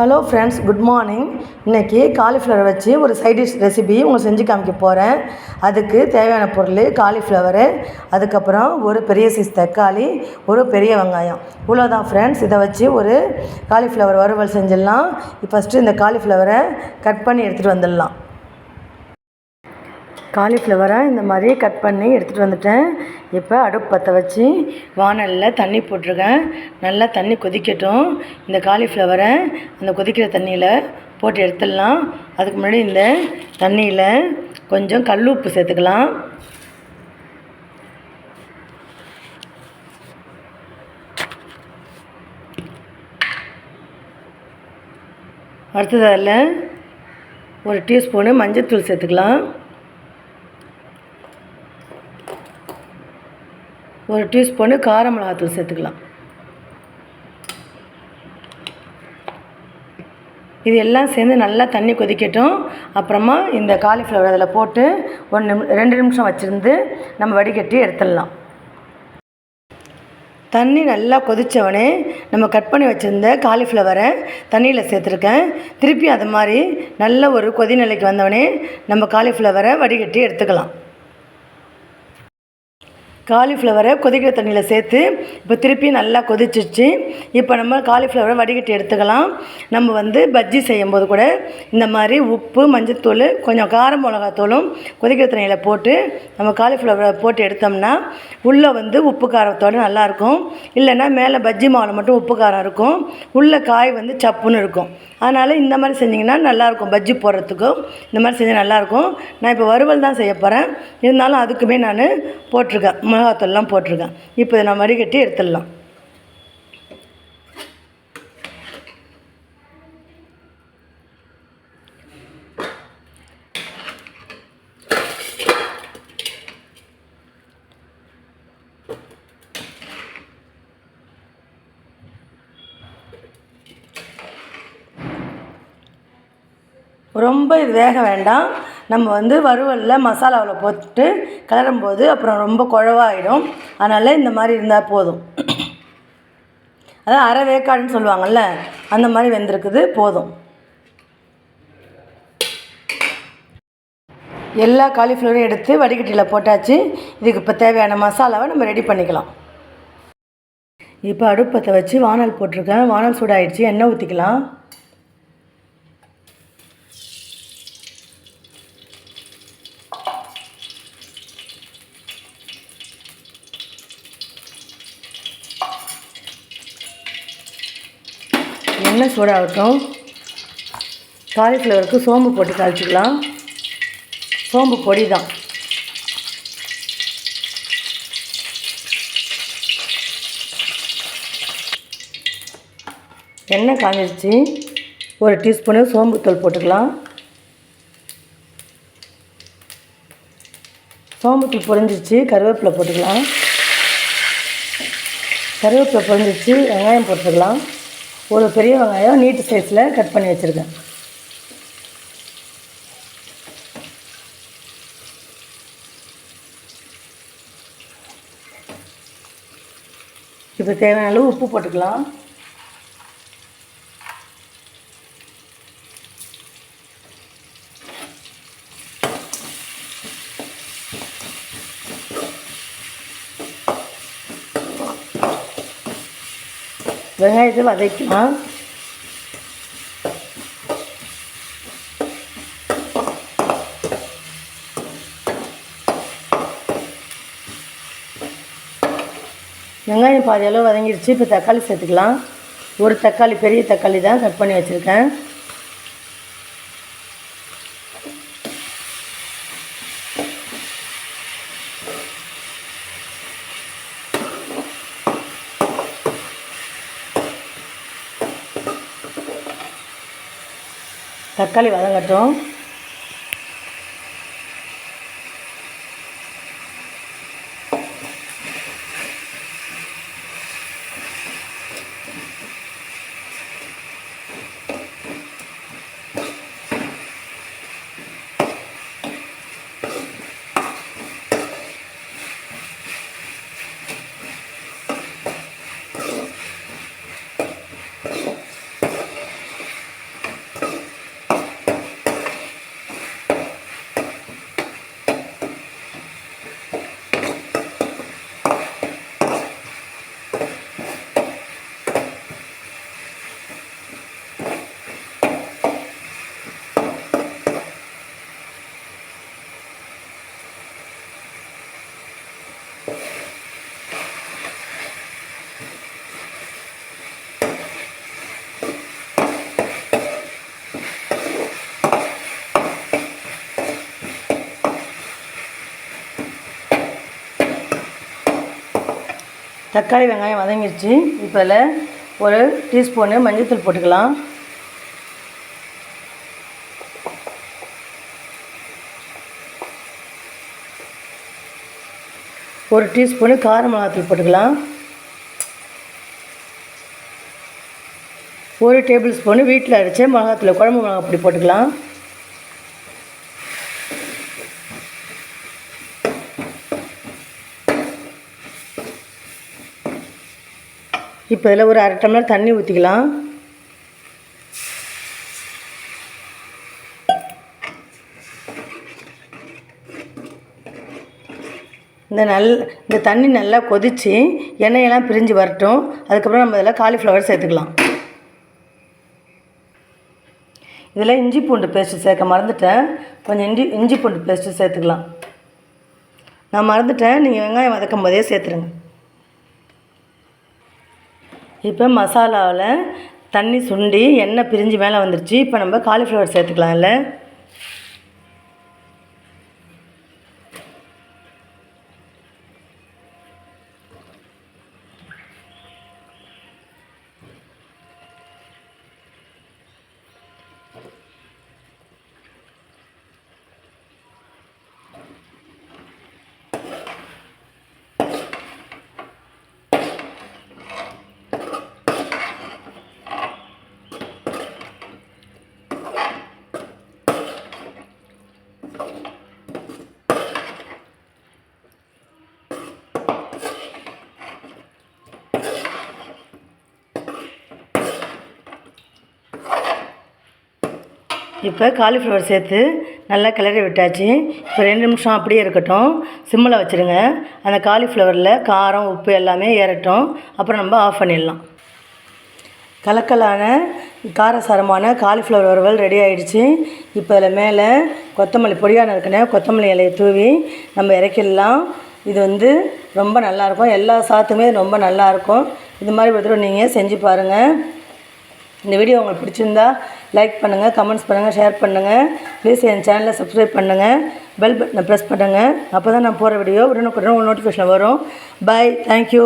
Hello friends good morning இன்றைக்கி cauliflower வச்சு ஒரு சைட் டிஷ் ரெசிபி உங்களுக்கு செஞ்சு காமிக்க போகிறேன் அதுக்கு தேவையான பொருள் காலிஃப்ளவரு அதுக்கப்புறம் ஒரு பெரிய சைஸ் தக்காளி ஒரு பெரிய வெங்காயம். இவ்வளோதான் ஃப்ரெண்ட்ஸ் இதை வச்சு ஒரு காலிஃப்ளவர் வறுவல் செஞ்சிடலாம். ஃபஸ்ட்டு இந்த காலிஃப்ளவரை கட் பண்ணி எடுத்துகிட்டு வந்துடலாம். காலிஃப்ளவரை இந்த மாதிரி கட் பண்ணி எடுத்துகிட்டு வந்துட்டேன். இப்போ அடுப்பு பற்ற வச்சு வானலில் தண்ணி போட்டிருக்கேன். நல்லா தண்ணி கொதிக்கட்டும். இந்த காலிஃப்ளவரை அந்த கொதிக்கிற தண்ணியில் போட்டு எடுத்துடலாம். அதுக்கு முன்னாடி இந்த தண்ணியில் கொஞ்சம் கல் உப்பு சேர்த்துக்கலாம். அடுத்தது அதில் ஒரு டீஸ்பூனு மஞ்சள்தூள் சேர்த்துக்கலாம். ஒரு டீஸ்பூனு கார மிளகாத்தூள் சேர்த்துக்கலாம். இது எல்லாம் சேர்ந்து நல்லா தண்ணி கொதிக்கட்டும். அப்புறமா இந்த காலிஃப்ளவர் அதில் போட்டு ஒரு நிமி ரெண்டு நிமிஷம் வச்சுருந்து நம்ம வடிகட்டி எடுத்துடலாம். தண்ணி நல்லா கொதித்தவொடனே நம்ம கட் பண்ணி வச்சுருந்த காலிஃப்ளவரை தண்ணியில் சேர்த்துருக்கேன். திருப்பி அது மாதிரி நல்ல ஒரு கொதி நிலைக்கு வந்தவொடனே நம்ம காலிஃப்ளவரை வடிகட்டி எடுத்துக்கலாம். காலிஃப்ளவரை கொதிக்கிற தண்ணியில் சேர்த்து இப்போ திருப்பி நல்லா கொதிச்சிச்சு இப்போ நம்ம காலிஃப்ளவரை வடிகட்டி எடுத்துக்கலாம். நம்ம வந்து பஜ்ஜி செய்யும்போது கூட இந்த மாதிரி உப்பு மஞ்சத்தூள் கொஞ்சம் கார மிளகாத்தூளும் கொதிக்கிற தண்ணியில் போட்டு நம்ம காலிஃப்ளவரை போட்டு எடுத்தோம்னா உள்ளே வந்து உப்பு காரத்தோடு நல்லாயிருக்கும் இல்லைன்னா மேலே பஜ்ஜி மாவில் மட்டும் உப்பு காரம் இருக்கும். உள்ளே காய் வந்து சப்புன்னு இருக்கும். அதனால் இந்த மாதிரி செஞ்சிங்கன்னா நல்லாயிருக்கும். பஜ்ஜி போடுறதுக்கும் இந்த மாதிரி செஞ்சால் நல்லாயிருக்கும். நான் இப்போ வறுவல் தான் செய்ய போகிறேன் இருந்தாலும் அதுக்குமே நான் போட்டிருக்கேன். மிளகாத்தூள்லாம் போட்டிருக்கேன். இப்போ இதை நான் வடிகட்டி எடுத்துடலாம். ரொம்ப இது வேக வேண்டாம். நம்ம வந்து வறுவலில் மசாலாவில் போட்டு கிளறும்போது அப்புறம் ரொம்ப குழவாயிடும். அதனால் இந்த மாதிரி இருந்தால் போதும். அதான் அரை வேக்காடுன்னு சொல்லுவாங்கள்ல அந்த மாதிரி வெந்திருக்குது போதும். எல்லா காலிஃப்ளவரையும் எடுத்து வடிகட்டியில் போட்டாச்சு. இதுக்கு இப்போ தேவையான மசாலாவை நம்ம ரெடி பண்ணிக்கலாம். இப்போ அடுப்பத்தை வச்சு வானல் போட்டிருக்கேன். வானல் சூடாயிடுச்சு. எண்ணெய் ஊற்றிக்கலாம் எண்ணெய் சூடாகட்டும் காலிஃப்ளவருக்கு சோம்பு போட்டு காய்ச்சிக்கலாம் சோம்பு பொடி தான் எண்ணெய் காஞ்சிருச்சு. ஒரு டீஸ்பூனு சோம்புத்தூள் போட்டுக்கலாம். சோம்புத்தூள் பொரிஞ்சிச்சு கருவேப்பிலை போட்டுக்கலாம். கருவேப்பிலை பொரிஞ்சிச்சு வெங்காயம் போட்டுக்கலாம். ஒரு பெரிய வெங்காயம் நீட்டு சைஸில் கட் பண்ணி வச்சுருக்கேன். இப்போ தேவையான அளவு உப்பு போட்டுக்கலாம். வெங்காயத்தை வதக்கலாம் வெங்காயம் பாதி அளவு வதங்கிடுச்சு. இப்போ தக்காளி சேர்த்துக்கலாம். ஒரு தக்காளி பெரிய தக்காளி தான் கட் பண்ணி வச்சுருக்கேன். தக்காளி வதங்கட்டும். தக்காளி வெங்காயம் வதங்கிடுச்சு இப்போ இதில் ஒரு டீஸ்பூனு மஞ்சள்தூள் போட்டுக்கலாம். ஒரு டீஸ்பூனு கார மிளகாத்தூள் போட்டுக்கலாம். ஒரு டேபிள் ஸ்பூனு வீட்டில் அரைச்ச மிளகாத்தூள் குழம்பு மிளகா பொடி போட்டுக்கலாம். இப்போ இதில் ஒரு அரை டம்ளர் தண்ணி ஊற்றிக்கலாம். இந்த நல் இந்த தண்ணி நல்லா கொதித்து எண்ணெயெல்லாம் பிரிஞ்சு வரட்டும். அதுக்கப்புறம் நம்ம இதில் காலிஃப்ளவர் சேர்த்துக்கலாம். இதில் இஞ்சி பூண்டு பேஸ்ட்டு சேர்க்க மறந்துட்டேன். கொஞ்சம் இஞ்சி இஞ்சி பூண்டு பேஸ்ட்டு சேர்த்துக்கலாம். நான் மறந்துட்டேன். நீங்கள் வெங்காயம் வதக்கும் போதே சேர்த்துருங்க. இப்போ மசாலாவில் தண்ணி சுண்டி எண்ணெய் பிரிஞ்சு மேலே வந்துருச்சு. இப்போ நம்ம காலிஃப்ளவர் சேர்த்துக்கலாம் இப்போ காலிஃப்ளவர் சேர்த்து நல்லா கிளறி விட்டாச்சு. இப்போ ரெண்டு நிமிஷம் அப்படியே இருக்கட்டும். சிம்மில் வச்சுருங்க. அந்த காலிஃப்ளவரில் காரம் உப்பு எல்லாமே ஏறட்டும். அப்புறம் நம்ம ஆஃப் பண்ணிடலாம். கலக்கலான காரசாரமான காலிஃப்ளவர் வறுவல் ரெடி ஆகிடுச்சு இப்போ அதில் மேலே கொத்தமல்லி பொடியான இருக்குன்னு கொத்தமல்லி இலையை தூவி நம்ம இறக்கிடலாம். இது வந்து ரொம்ப நல்லாயிருக்கும் எல்லா சாத்துமே ரொம்ப நல்லாயிருக்கும் இது மாதிரி ஒரு தடவை நீங்கள் செஞ்சு பாருங்கள் இந்த வீடியோ உங்களுக்கு பிடிச்சிருந்தா லைக் பண்ணுங்கள் கமெண்ட்ஸ் பண்ணுங்கள் ஷேர் பண்ணுங்கள் ப்ளீஸ் என் சேனலை சப்ஸ்கிரைப் பண்ணுங்கள் பெல் பட்டனை ப்ரெஸ் பண்ணுங்கள் அப்போ தான் நான் போகிற வீடியோ உடனுக்குடன் உங்களுக்கு நோட்டிஃபிகேஷன் வரும். Bye thank you